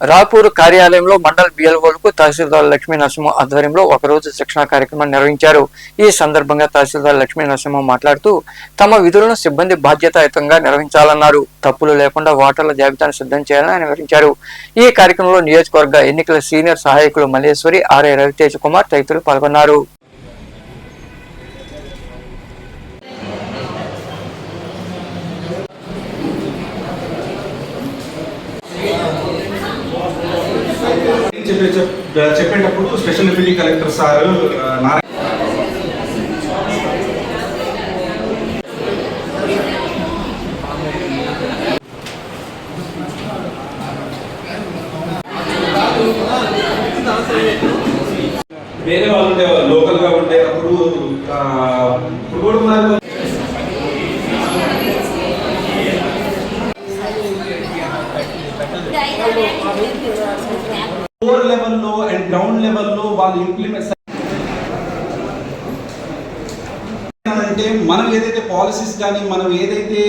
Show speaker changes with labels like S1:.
S1: రాపూర్ కార్యాలయంలో మండల్ బిఎల్ఓలకు తహసీల్దార్ లక్ష్మీ నరసింహ ఆధ్వర్యంలో ఒకరోజు శిక్షణ కార్యక్రమం నిర్వహించారు. ఈ సందర్భంగా తహసీల్దార్ లక్ష్మీ నరసింహ మాట్లాడుతూ తమ విధులను సిబ్బంది బాధ్యతాయుతంగా నిర్వహించాలన్నారు. తప్పులు లేకుండా ఓటర్ల జాబితాను సిద్ధం చేయాలని ఆయన వివరించారు. ఈ కార్యక్రమంలో నియోజకవర్గ ఎన్నికల సీనియర్ సహాయకులు మల్లేశ్వరి ఆర్ఏ రవితేజ్ కుమార్ తదితరులు పాల్గొన్నారు.
S2: చెప్పే uh, చెప్పేటప్పుడు special deputy collector sir Narayana వేరే వాళ్ళు ఉండే లోకల్గా ఉండేటప్పుడు ఆ, ఇప్పుడు కూడా ఫోర్ లెవెల్లో అండ్ గ్రౌండ్ లెవెల్లో వాళ్ళు ఇంప్లిమెంట్ అంటే మనం ఏదైతే పాలసీస్ కానీ మనం ఏదైతే